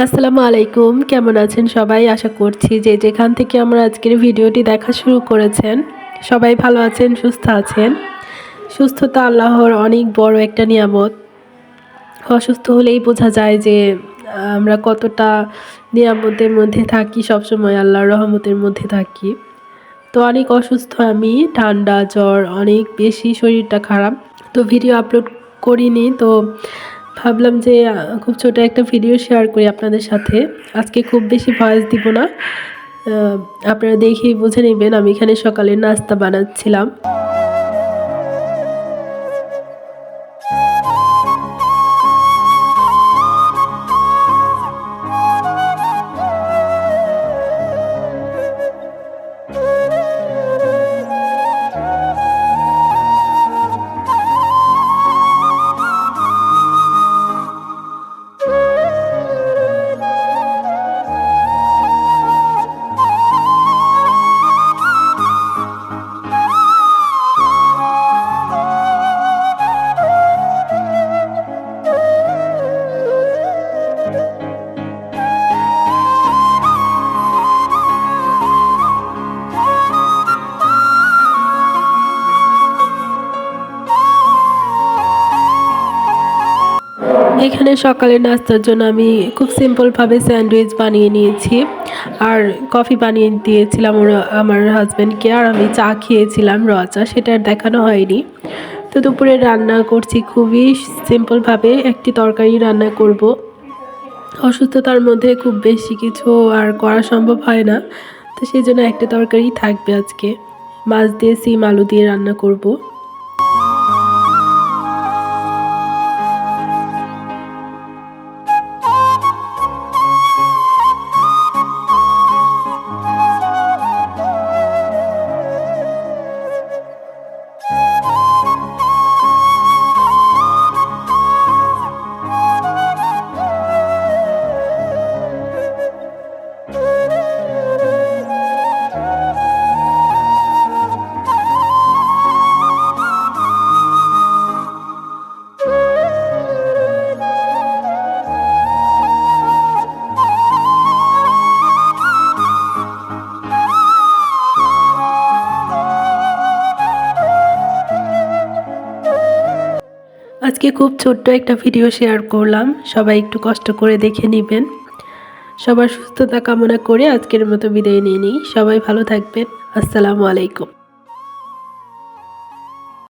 আসসালামু আলাইকুম, কেমন আছেন সবাই? আশা করছি যে যেখান থেকে আমরা আজকের ভিডিওটি দেখা শুরু করেছেন, সবাই ভালো আছেন, সুস্থ আছেন। সুস্থতা আল্লাহর অনেক বড় একটা নিয়ামত। অসুস্থ হলেই বোঝা যায় যে, আমরা কতটা নিয়ামতের মধ্যে থাকি, সবসময় আল্লাহর রহমতের মধ্যে থাকি। তো অনেক অসুস্থ আমি, ঠান্ডা, জ্বর, অনেক বেশি শরীরটা খারাপ। তো ভিডিও আপলোড করিনি, তো ভাবলাম যে খুব ছোট একটা ভিডিও শেয়ার করি আপনাদের সাথে। আজকে খুব বেশি ভয়েস দিব না। আপনারা দেখেই বুঝে নেবেন, আমি এখানে সকালে নাস্তা বানাচ্ছিলাম। এখানে সকালে নাস্তার জন্য আমি খুব সিম্পলভাবে স্যান্ডউইচ বানিয়ে নিয়েছি। আর কফি বানিয়ে দিয়েছিলাম ওরা, আমার হাজব্যান্ডকে, আর আমি চা খেয়েছিলাম র চা সেটা দেখানো হয়নি। তো দুপুরে রান্না করছি খুবই সিম্পলভাবে, একটি তরকারি রান্না করব। অসুস্থতার মধ্যে খুব বেশি কিছু আর করা সম্ভব হয় না। তো সেই জন্য একটা তরকারি থাকবে আজকে। মাছ দিয়ে, সিম, আলু দিয়ে রান্না করব। আজকে খুব ছোট্ট একটা ভিডিও শেয়ার করলাম। সবাই একটু কষ্ট করে দেখে নেবেন। সবার সুস্থতা কামনা করে আজকের মতো বিদায় নিয়ে নিই। সবাই ভালো থাকবেন। আসসালামু আলাইকুম।